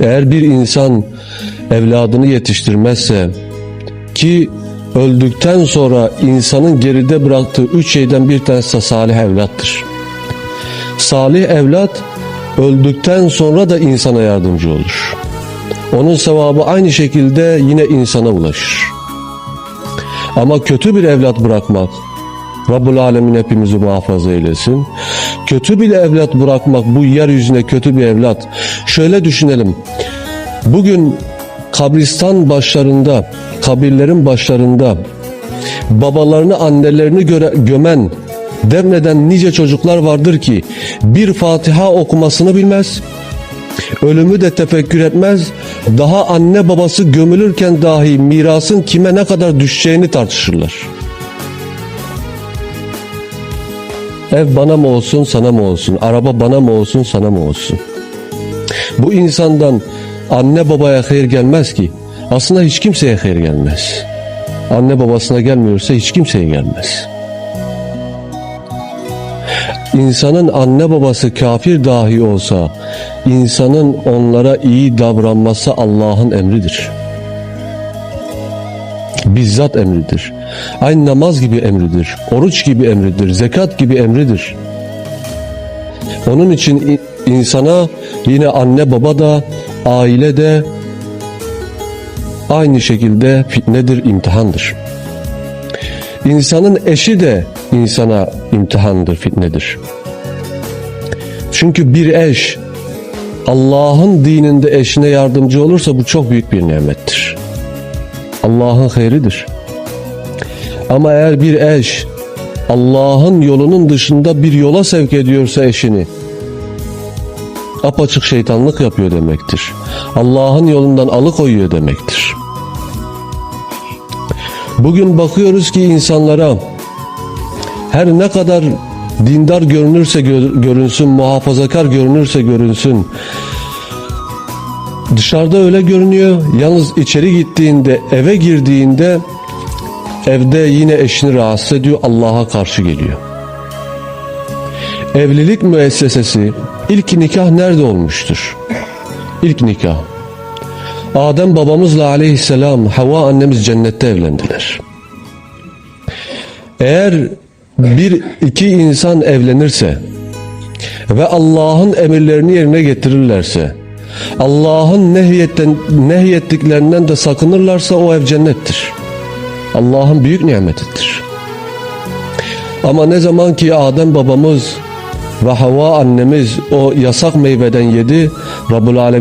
Eğer bir insan evladını yetiştirmezse ki öldükten sonra insanın geride bıraktığı üç şeyden bir tanesi de salih evlattır. Salih evlat öldükten sonra da insana yardımcı olur. Onun sevabı aynı şekilde yine insana ulaşır. Ama kötü bir evlat bırakmak, Rabbul Alemin hepimizi muhafaza eylesin. Kötü bir evlat bırakmak, bu yeryüzüne kötü bir evlat. Şöyle düşünelim. Bugün kabristan başlarında, kabirlerin başlarında babalarını, annelerini göre, gömen, demleden nice çocuklar vardır ki bir Fatiha okumasını bilmez, ölümü de tefekkür etmez, daha anne babası gömülürken dahi mirasın kime ne kadar düşeceğini tartışırlar. Ev bana mı olsun, sana mı olsun? Araba bana mı olsun, sana mı olsun? Bu insandan anne babaya hayır gelmez ki. Aslında hiç kimseye hayır gelmez. Anne babasına gelmiyorsa hiç kimseye gelmez. İnsanın anne babası kafir dahi olsa, insanın onlara iyi davranması Allah'ın emridir. Bizzat emridir. Aynı namaz gibi emridir. Oruç gibi emridir. Zekat gibi emridir. Onun için insana yine anne baba da aile de aynı şekilde fitnedir, imtihandır. İnsanın eşi de insana imtihandır, fitnedir. Çünkü bir eş Allah'ın dininde eşine yardımcı olursa bu çok büyük bir nimettir. Allah'ın hayridir. Ama eğer bir eş Allah'ın yolunun dışında bir yola sevk ediyorsa eşini apaçık şeytanlık yapıyor demektir. Allah'ın yolundan alıkoyuyor demektir. Bugün bakıyoruz ki insanlara her ne kadar dindar görünürse gör- görünsün, muhafazakar görünürse görünsün, dışarıda öyle görünüyor. Yalnız içeri gittiğinde, eve girdiğinde evde yine eşini rahatsız ediyor, Allah'a karşı geliyor. Evlilik müessesesi ilk nikah nerede olmuştur? İlk nikah. Adem babamızla aleyhisselam, Havva annemiz cennette evlendiler. Eğer bir iki insan evlenirse ve Allah'ın emirlerini yerine getirirlerse, Allah'ın nehyetten, nehyettiklerinden de sakınırlarsa o ev cennettir. Allah'ın büyük nimetidir. Ama ne zaman ki Adem babamız ve Havva annemiz o yasak meyveden yedi, Rabbul Alemin